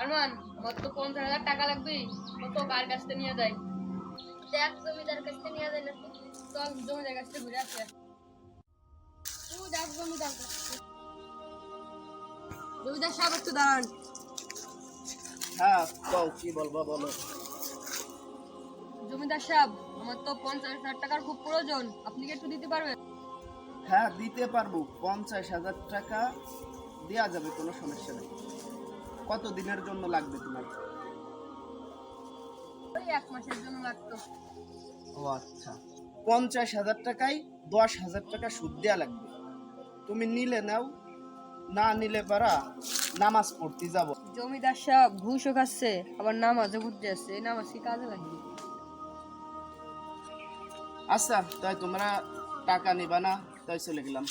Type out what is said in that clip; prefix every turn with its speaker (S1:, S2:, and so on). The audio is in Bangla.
S1: আরমান আমার তো পঞ্চাশ হাজার টাকা লাগবে। কত কার কাছ থেকে নিয়ে যায়?
S2: দেখ জমিদার কাছ থেকে নিয়ে যায় নাকি?
S1: চল জমিদার কাছ থেকে ঘুরে আসে দেখ জমিদার জমিদার সাহেব একটু দাঁড়ান।
S3: হ্যাঁ কও কি বলব বলো।
S1: জমিদার সাহেব আমার তো পঞ্চাশ হাজার টাকার খুব প্রয়োজন। আপনি কি একটু দিতে পারবেন?
S3: হ্যাঁ দিতে পারব। পঞ্চাশ হাজার টাকা দেওয়া যাবে কোনো সমস্যা নেই। কত দিনের জন্য লাগবে তোমার?
S1: ওই এক মাসের জন্য লাগতো।
S3: ও আচ্ছা। পঞ্চাশ হাজার টাকায় দশ হাজার টাকা সুদ দেওয়া লাগবে। তুমি নিলে নাও না নিলে পারা নামাজ পড়তে যাব।
S1: জমিদার সাহেব ঘুষও খাচ্ছে আবার নামাজও পড়তে আসছে এই নামাজ কি কাজে লাগবে
S3: আচ্ছা তাই তোমরা টাকা নিবা না তাই চলে গেলাম।